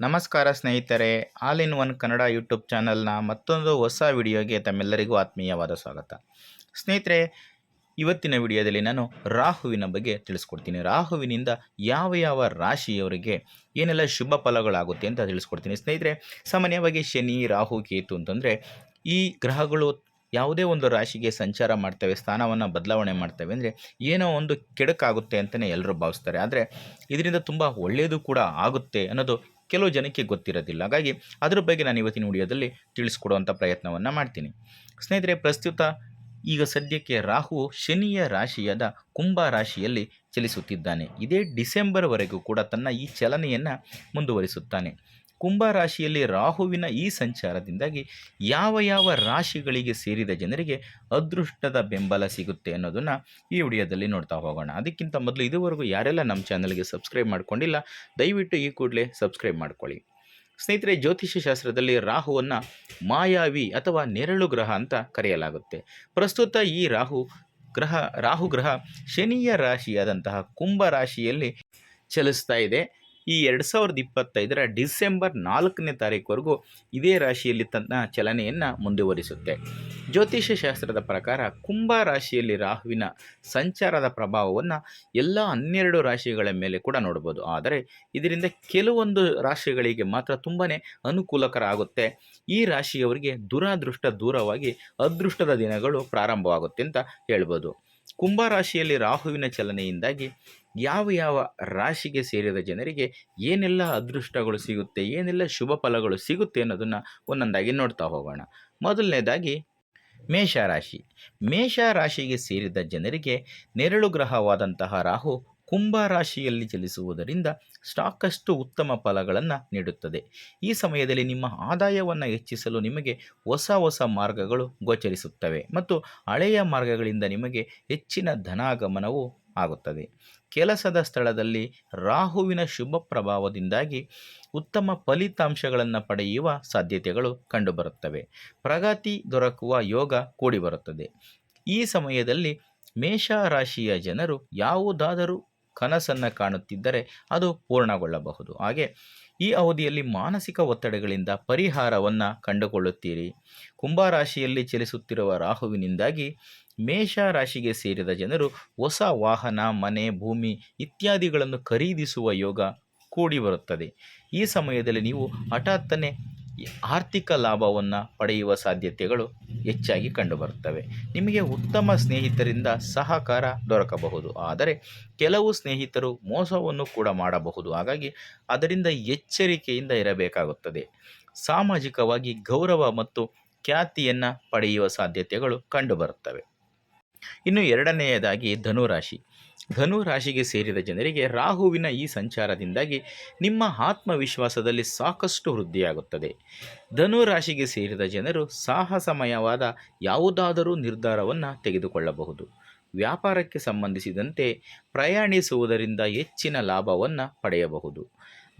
ನಮಸ್ಕಾರ ಸ್ನೇಹಿತರೆ, all in one Kannada YouTube ಚಾನಲ್ನ ಮತ್ತೊಂದು ಹೊಸ ವಿಡಿಯೋಗೆ ತಮ್ಮೆಲ್ಲರಿಗೂ ಆತ್ಮೀಯವಾದ ಸ್ವಾಗತ. ಸ್ನೇಹಿತರೆ, ಇವತ್ತಿನ ವಿಡಿಯೋದಲ್ಲಿ ನಾನು ರಾಹುವಿನ ಬಗ್ಗೆ ತಿಳಿಸ್ಕೊಡ್ತೀನಿ. ರಾಹುವಿನಿಂದ ಯಾವ ಯಾವ ರಾಶಿಯವರಿಗೆ ಏನೆಲ್ಲ ಶುಭ ಫಲಗಳಾಗುತ್ತೆ ಅಂತ ತಿಳಿಸ್ಕೊಡ್ತೀನಿ. ಸ್ನೇಹಿತರೆ, ಸಾಮಾನ್ಯವಾಗಿ ಶನಿ, ರಾಹು, ಕೇತು ಅಂತಂದರೆ ಈ ಗ್ರಹಗಳು ಯಾವುದೇ ಒಂದು ರಾಶಿಗೆ ಸಂಚಾರ ಮಾಡ್ತವೆ, ಸ್ಥಾನವನ್ನು ಬದಲಾವಣೆ ಮಾಡ್ತವೆ ಅಂದರೆ ಏನೋ ಒಂದು ಕೆಡಕಾಗುತ್ತೆ ಅಂತಲೇ ಎಲ್ಲರೂ ಭಾವಿಸ್ತಾರೆ. ಆದರೆ ಇದರಿಂದ ತುಂಬ ಒಳ್ಳೆಯದು ಕೂಡ ಆಗುತ್ತೆ ಅನ್ನೋದು ಕೆಲವು ಜನಕ್ಕೆ ಗೊತ್ತಿರೋದಿಲ್ಲ. ಹಾಗಾಗಿ ಅದರ ಬಗ್ಗೆ ನಾನು ಇವತ್ತಿನ ವಿಡಿಯೋದಲ್ಲಿ ತಿಳಿಸ್ಕೊಡುವಂಥ ಪ್ರಯತ್ನವನ್ನು ಮಾಡ್ತೀನಿ. ಸ್ನೇಹಿತರೆ, ಪ್ರಸ್ತುತ ಈಗ ಸದ್ಯಕ್ಕೆ ರಾಹು ಶನಿಯ ರಾಶಿಯಾದ ಕುಂಭ ರಾಶಿಯಲ್ಲಿ ಚಲಿಸುತ್ತಿದ್ದಾನೆ. ಇದೇ ಡಿಸೆಂಬರ್ವರೆಗೂ ಕೂಡ ತನ್ನ ಈ ಚಲನೆಯನ್ನು ಮುಂದುವರಿಸುತ್ತಾನೆ. ಕುಂಭ ರಾಶಿಯಲ್ಲಿ ರಾಹುವಿನ ಈ ಸಂಚಾರದಿಂದಾಗಿ ಯಾವ ಯಾವ ರಾಶಿಗಳಿಗೆ ಸೇರಿದ ಜನರಿಗೆ ಅದೃಷ್ಟದ ಬೆಂಬಲ ಸಿಗುತ್ತೆ ಅನ್ನೋದನ್ನು ಈ ವಿಡಿಯೋದಲ್ಲಿ ನೋಡ್ತಾ ಹೋಗೋಣ. ಅದಕ್ಕಿಂತ ಮೊದಲು ಇದುವರೆಗೂ ಯಾರೆಲ್ಲ ನಮ್ಮ ಚಾನಲ್ಗೆ ಸಬ್ಸ್ಕ್ರೈಬ್ ಮಾಡ್ಕೊಂಡಿಲ್ಲ, ದಯವಿಟ್ಟು ಈ ಕೂಡಲೇ ಸಬ್ಸ್ಕ್ರೈಬ್ ಮಾಡ್ಕೊಳ್ಳಿ. ಸ್ನೇಹಿತರೆ, ಜ್ಯೋತಿಷ್ಯ ಶಾಸ್ತ್ರದಲ್ಲಿ ರಾಹುವನ್ನು ಮಾಯಾವಿ ಅಥವಾ ನೆರಳು ಗ್ರಹ ಅಂತ ಕರೆಯಲಾಗುತ್ತೆ. ಪ್ರಸ್ತುತ ಈ ರಾಹು ಗ್ರಹ ರಾಹು ಗ್ರಹ ಶನಿಯ ರಾಶಿಯಾದಂತಹ ಕುಂಭ ರಾಶಿಯಲ್ಲಿ ಚಲಿಸ್ತಾ ಇದೆ. ಈ ಎರಡು ಸಾವಿರದ ಇಪ್ಪತ್ತೈದರ ಡಿಸೆಂಬರ್ ನಾಲ್ಕನೇ ತಾರೀಕುವರೆಗೂ ಇದೇ ರಾಶಿಯಲ್ಲಿ ತನ್ನ ಚಲನೆಯನ್ನು ಮುಂದುವರಿಸುತ್ತೆ. ಜ್ಯೋತಿಷ್ಯ ಶಾಸ್ತ್ರದ ಪ್ರಕಾರ ಕುಂಭ ರಾಶಿಯಲ್ಲಿ ರಾಹುವಿನ ಸಂಚಾರದ ಪ್ರಭಾವವನ್ನು ಎಲ್ಲ ಹನ್ನೆರಡು ರಾಶಿಗಳ ಮೇಲೆ ಕೂಡ ನೋಡ್ಬೋದು. ಆದರೆ ಇದರಿಂದ ಕೆಲವೊಂದು ರಾಶಿಗಳಿಗೆ ಮಾತ್ರ ತುಂಬಾ ಅನುಕೂಲಕರ ಆಗುತ್ತೆ ಈ ರಾಶಿಯವರಿಗೆ ದುರಾದೃಷ್ಟ ದೂರವಾಗಿ ಅದೃಷ್ಟದ ದಿನಗಳು ಪ್ರಾರಂಭವಾಗುತ್ತೆ ಅಂತ ಹೇಳ್ಬೋದು. ಕುಂಭ ರಾಶಿಯಲ್ಲಿ ರಾಹುವಿನ ಚಲನೆಯಿಂದಾಗಿ ಯಾವ ಯಾವ ರಾಶಿಗೆ ಸೇರಿದ ಜನರಿಗೆ ಏನೆಲ್ಲ ಅದೃಷ್ಟಗಳು ಸಿಗುತ್ತೆ, ಏನೆಲ್ಲ ಶುಭ ಫಲಗಳು ಸಿಗುತ್ತೆ ಅನ್ನೋದನ್ನು ಒಂದೊಂದಾಗಿ ನೋಡ್ತಾ ಹೋಗೋಣ. ಮೊದಲನೇದಾಗಿ ಮೇಷ ರಾಶಿಗೆ ಸೇರಿದ ಜನರಿಗೆ ನೆರಳು ಗ್ರಹವಾದಂತಹ ರಾಹು ಕುಂಭ ರಾಶಿಯಲ್ಲಿ ಚಲಿಸುವುದರಿಂದ ಸಾಕಷ್ಟು ಉತ್ತಮ ಫಲಗಳನ್ನು ನೀಡುತ್ತದೆ. ಈ ಸಮಯದಲ್ಲಿ ನಿಮ್ಮ ಆದಾಯವನ್ನು ಹೆಚ್ಚಿಸಲು ನಿಮಗೆ ಹೊಸ ಹೊಸ ಮಾರ್ಗಗಳು ಗೋಚರಿಸುತ್ತವೆ ಮತ್ತು ಹಳೆಯ ಮಾರ್ಗಗಳಿಂದ ನಿಮಗೆ ಹೆಚ್ಚಿನ ಧನಾಗಮನವು ಆಗುತ್ತದೆ. ಕೆಲಸದ ಸ್ಥಳದಲ್ಲಿ ರಾಹುವಿನ ಶುಭ ಪ್ರಭಾವದಿಂದಾಗಿ ಉತ್ತಮ ಫಲಿತಾಂಶಗಳನ್ನು ಪಡೆಯುವ ಸಾಧ್ಯತೆಗಳು ಕಂಡುಬರುತ್ತವೆ. ಪ್ರಗತಿ ದೊರಕುವ ಯೋಗ ಕೂಡಿಬರುತ್ತದೆ. ಈ ಸಮಯದಲ್ಲಿ ಮೇಷ ರಾಶಿಯ ಜನರು ಯಾವುದಾದರೂ ಕನಸನ್ನು ಕಾಣುತ್ತಿದ್ದರೆ ಅದು ಪೂರ್ಣಗೊಳ್ಳಬಹುದು. ಹಾಗೆ ಈ ಅವಧಿಯಲ್ಲಿ ಮಾನಸಿಕ ಒತ್ತಡಗಳಿಂದ ಪರಿಹಾರವನ್ನು ಕಂಡುಕೊಳ್ಳುತ್ತೀರಿ. ಕುಂಭರಾಶಿಯಲ್ಲಿ ಚಲಿಸುತ್ತಿರುವ ರಾಹುವಿನಿಂದಾಗಿ ಮೇಷ ರಾಶಿಗೆ ಸೇರಿದ ಜನರು ಹೊಸ ವಾಹನ, ಮನೆ, ಭೂಮಿ ಇತ್ಯಾದಿಗಳನ್ನು ಖರೀದಿಸುವ ಯೋಗ ಕೂಡಿ ಬರುತ್ತದೆ. ಈ ಸಮಯದಲ್ಲಿ ನೀವು ಹಠಾತ್ತನೆ ಆರ್ಥಿಕ ಲಾಭವನ್ನು ಪಡೆಯುವ ಸಾಧ್ಯತೆಗಳು ಹೆಚ್ಚಾಗಿ ಕಂಡುಬರುತ್ತವೆ. ನಿಮಗೆ ಉತ್ತಮ ಸ್ನೇಹಿತರಿಂದ ಸಹಕಾರ ದೊರಕಬಹುದು. ಆದರೆ ಕೆಲವು ಸ್ನೇಹಿತರು ಮೋಸವನ್ನು ಕೂಡ ಮಾಡಬಹುದು. ಹಾಗಾಗಿ ಅದರಿಂದ ಎಚ್ಚರಿಕೆಯಿಂದ ಇರಬೇಕಾಗುತ್ತದೆ. ಸಾಮಾಜಿಕವಾಗಿ ಗೌರವ ಮತ್ತು ಖ್ಯಾತಿಯನ್ನು ಪಡೆಯುವ ಸಾಧ್ಯತೆಗಳು ಕಂಡುಬರುತ್ತವೆ. ಇನ್ನು ಎರಡನೆಯದಾಗಿ ಧನುರಾಶಿ. ಧನು ರಾಶಿಗೆ ಸೇರಿದ ಜನರಿಗೆ ರಾಹುವಿನ ಈ ಸಂಚಾರದಿಂದಾಗಿ ನಿಮ್ಮ ಆತ್ಮವಿಶ್ವಾಸದಲ್ಲಿ ಸಾಕಷ್ಟು ವೃದ್ಧಿಯಾಗುತ್ತದೆ. ಧನು ರಾಶಿಗೆ ಸೇರಿದ ಜನರು ಸಾಹಸಮಯವಾದ ಯಾವುದಾದರೂ ನಿರ್ಧಾರವನ್ನು ತೆಗೆದುಕೊಳ್ಳಬಹುದು. ವ್ಯಾಪಾರಕ್ಕೆ ಸಂಬಂಧಿಸಿದಂತೆ ಪ್ರಯಾಣಿಸುವುದರಿಂದ ಹೆಚ್ಚಿನ ಲಾಭವನ್ನು ಪಡೆಯಬಹುದು.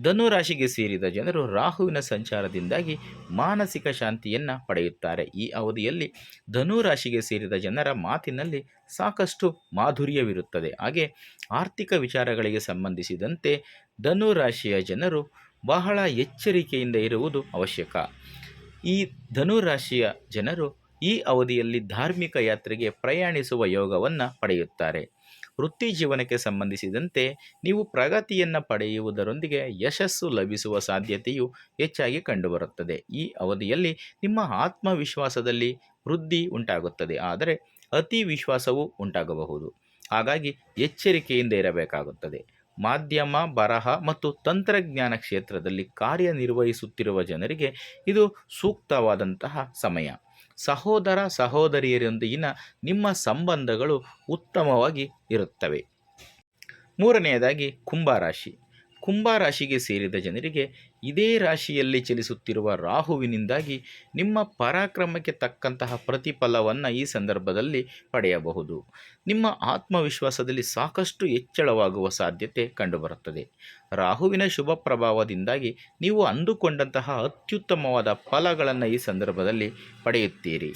ಧನು ರಾಶಿಗೆ ಸೇರಿದ ಜನರು ರಾಹುವಿನ ಸಂಚಾರದಿಂದಾಗಿ ಮಾನಸಿಕ ಶಾಂತಿಯನ್ನು ಪಡೆಯುತ್ತಾರೆ. ಈ ಅವಧಿಯಲ್ಲಿ ಧನುರಾಶಿಗೆ ಸೇರಿದ ಜನರ ಮಾತಿನಲ್ಲಿ ಸಾಕಷ್ಟು ಮಾಧುರ್ಯವಿರುತ್ತದೆ. ಹಾಗೆ ಆರ್ಥಿಕ ವಿಚಾರಗಳಿಗೆ ಸಂಬಂಧಿಸಿದಂತೆ ಧನುರಾಶಿಯ ಜನರು ಬಹಳ ಎಚ್ಚರಿಕೆಯಿಂದ ಇರುವುದು ಅವಶ್ಯಕ. ಈ ಧನುರಾಶಿಯ ಜನರು ಈ ಅವಧಿಯಲ್ಲಿ ಧಾರ್ಮಿಕ ಯಾತ್ರೆಗೆ ಪ್ರಯಾಣಿಸುವ ಯೋಗವನ್ನು ಪಡೆಯುತ್ತಾರೆ. ವೃತ್ತಿ ಜೀವನಕ್ಕೆ ಸಂಬಂಧಿಸಿದಂತೆ ನೀವು ಪ್ರಗತಿಯನ್ನು ಪಡೆಯುವುದರೊಂದಿಗೆ ಯಶಸ್ಸು ಲಭಿಸುವ ಸಾಧ್ಯತೆಯು ಹೆಚ್ಚಾಗಿ ಕಂಡುಬರುತ್ತದೆ. ಈ ಅವಧಿಯಲ್ಲಿ ನಿಮ್ಮ ಆತ್ಮವಿಶ್ವಾಸದಲ್ಲಿ ವೃದ್ಧಿ ಉಂಟಾಗುತ್ತದೆ. ಆದರೆ ಅತಿ ವಿಶ್ವಾಸವೂ ಉಂಟಾಗಬಹುದು. ಹಾಗಾಗಿ ಎಚ್ಚರಿಕೆಯಿಂದ ಇರಬೇಕಾಗುತ್ತದೆ. ಮಾಧ್ಯಮ, ಬರಹ ಮತ್ತು ತಂತ್ರಜ್ಞಾನ ಕ್ಷೇತ್ರದಲ್ಲಿ ಕಾರ್ಯನಿರ್ವಹಿಸುತ್ತಿರುವ ಜನರಿಗೆ ಇದು ಸೂಕ್ತವಾದಂತಹ ಸಮಯ. ಸಹೋದರ ಸಹೋದರಿಯರೊಂದಿಗಿನ ನಿಮ್ಮ ಸಂಬಂಧಗಳು ಉತ್ತಮವಾಗಿ ಇರುತ್ತವೆ. ಮೂರನೆಯದಾಗಿ ಕುಂಭರಾಶಿ ಕುಂಭರಾಶಿಗೆ ಸೇರಿದ ಜನರಿಗೆ ಇದೇ ರಾಶಿಯಲ್ಲಿ ಚಲಿಸುತ್ತಿರುವ ರಾಹುವಿನಿಂದಾಗಿ ನಿಮ್ಮ ಪರಾಕ್ರಮಕ್ಕೆ ತಕ್ಕಂತಹ ಪ್ರತಿಫಲವನ್ನು ಈ ಸಂದರ್ಭದಲ್ಲಿ ಪಡೆಯಬಹುದು. ನಿಮ್ಮ ಆತ್ಮವಿಶ್ವಾಸದಲ್ಲಿ ಸಾಕಷ್ಟು ಹೆಚ್ಚಳವಾಗುವ ಸಾಧ್ಯತೆ ಕಂಡುಬರುತ್ತದೆ. ರಾಹುವಿನ ಶುಭ ಪ್ರಭಾವದಿಂದಾಗಿ ನೀವು ಅಂದುಕೊಂಡಂತಹ ಅತ್ಯುತ್ತಮವಾದ ಫಲಗಳನ್ನು ಈ ಸಂದರ್ಭದಲ್ಲಿ ಪಡೆಯುತ್ತೀರಿ.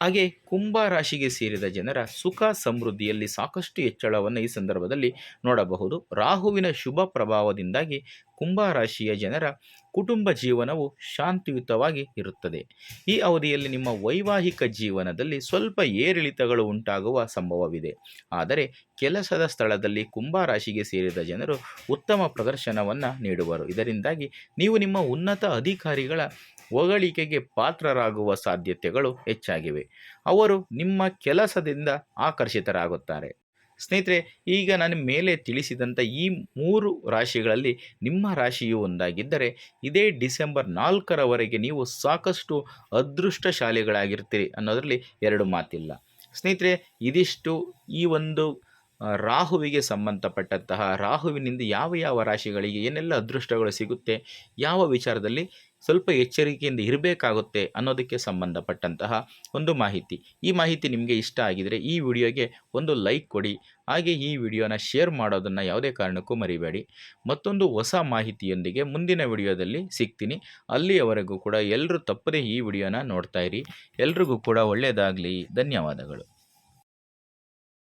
ಹಾಗೆ ಕುಂಭ ರಾಶಿಗೆ ಸೇರಿದ ಜನರ ಸುಖ ಸಮೃದ್ಧಿಯಲ್ಲಿ ಸಾಕಷ್ಟು ಹೆಚ್ಚಳವನ್ನು ಈ ಸಂದರ್ಭದಲ್ಲಿ ನೋಡಬಹುದು. ರಾಹುವಿನ ಶುಭ ಪ್ರಭಾವದಿಂದಾಗಿ ಕುಂಭ ರಾಶಿಯ ಜನರ ಕುಟುಂಬ ಜೀವನವು ಶಾಂತಿಯುತವಾಗಿ ಇರುತ್ತದೆ. ಈ ಅವಧಿಯಲ್ಲಿ ನಿಮ್ಮ ವೈವಾಹಿಕ ಜೀವನದಲ್ಲಿ ಸ್ವಲ್ಪ ಏರಿಳಿತಗಳು ಉಂಟಾಗುವ ಸಂಭವವಿದೆ. ಆದರೆ ಕೆಲಸದ ಸ್ಥಳದಲ್ಲಿ ಕುಂಭ ರಾಶಿಗೆ ಸೇರಿದ ಜನರು ಉತ್ತಮ ಪ್ರದರ್ಶನವನ್ನು ನೀಡುವರು. ಇದರಿಂದಾಗಿ ನೀವು ನಿಮ್ಮ ಉನ್ನತ ಅಧಿಕಾರಿಗಳ ಹೊಗಳಿಕೆಗೆ ಪಾತ್ರರಾಗುವ ಸಾಧ್ಯತೆಗಳು ಹೆಚ್ಚಾಗಿವೆ. ಅವರು ನಿಮ್ಮ ಕೆಲಸದಿಂದ ಆಕರ್ಷಿತರಾಗುತ್ತಾರೆ. ಸ್ನೇಹಿತರೆ, ಈಗ ನಾನು ಮೇಲೆ ತಿಳಿಸಿದಂಥ ಈ ಮೂರು ರಾಶಿಗಳಲ್ಲಿ ನಿಮ್ಮ ರಾಶಿಯು ಒಂದಾಗಿದ್ದರೆ, ಇದೇ ಡಿಸೆಂಬರ್ ನಾಲ್ಕರವರೆಗೆ ನೀವು ಸಾಕಷ್ಟು ಅದೃಷ್ಟಶಾಲಿಗಳಾಗಿರ್ತೀರಿ ಅನ್ನೋದರಲ್ಲಿ ಎರಡು ಮಾತಿಲ್ಲ. ಸ್ನೇಹಿತರೆ, ಇದಿಷ್ಟು ಈ ಒಂದು ರಾಹುವಿಗೆ ಸಂಬಂಧಪಟ್ಟಂತಹ, ರಾಹುವಿನಿಂದ ಯಾವ ಯಾವ ರಾಶಿಗಳಿಗೆ ಏನೆಲ್ಲ ಅದೃಷ್ಟಗಳು ಸಿಗುತ್ತೆ, ಯಾವ ವಿಚಾರದಲ್ಲಿ ಸ್ವಲ್ಪ ಎಚ್ಚರಿಕೆಯಿಂದ ಇರಬೇಕಾಗುತ್ತೆ ಅನ್ನೋದಕ್ಕೆ ಸಂಬಂಧಪಟ್ಟಂತಹ ಒಂದು ಮಾಹಿತಿ. ಈ ಮಾಹಿತಿ ನಿಮಗೆ ಇಷ್ಟ ಆಗಿದರೆ ಈ ವಿಡಿಯೋಗೆ ಒಂದು ಲೈಕ್ ಕೊಡಿ, ಹಾಗೆ ಈ ವಿಡಿಯೋನ ಶೇರ್ ಮಾಡೋದನ್ನು ಯಾವುದೇ ಕಾರಣಕ್ಕೂ ಮರಿಬೇಡಿ. ಮತ್ತೊಂದು ಹೊಸ ಮಾಹಿತಿಯೊಂದಿಗೆ ಮುಂದಿನ ವಿಡಿಯೋದಲ್ಲಿ ಸಿಗ್ತೀನಿ. ಅಲ್ಲಿಯವರೆಗೂ ಕೂಡ ಎಲ್ಲರೂ ತಪ್ಪದೇ ಈ ವಿಡಿಯೋನ ನೋಡ್ತಾ ಇರಿ. ಎಲ್ರಿಗೂ ಕೂಡ ಒಳ್ಳೆಯದಾಗಲಿ. ಧನ್ಯವಾದಗಳು.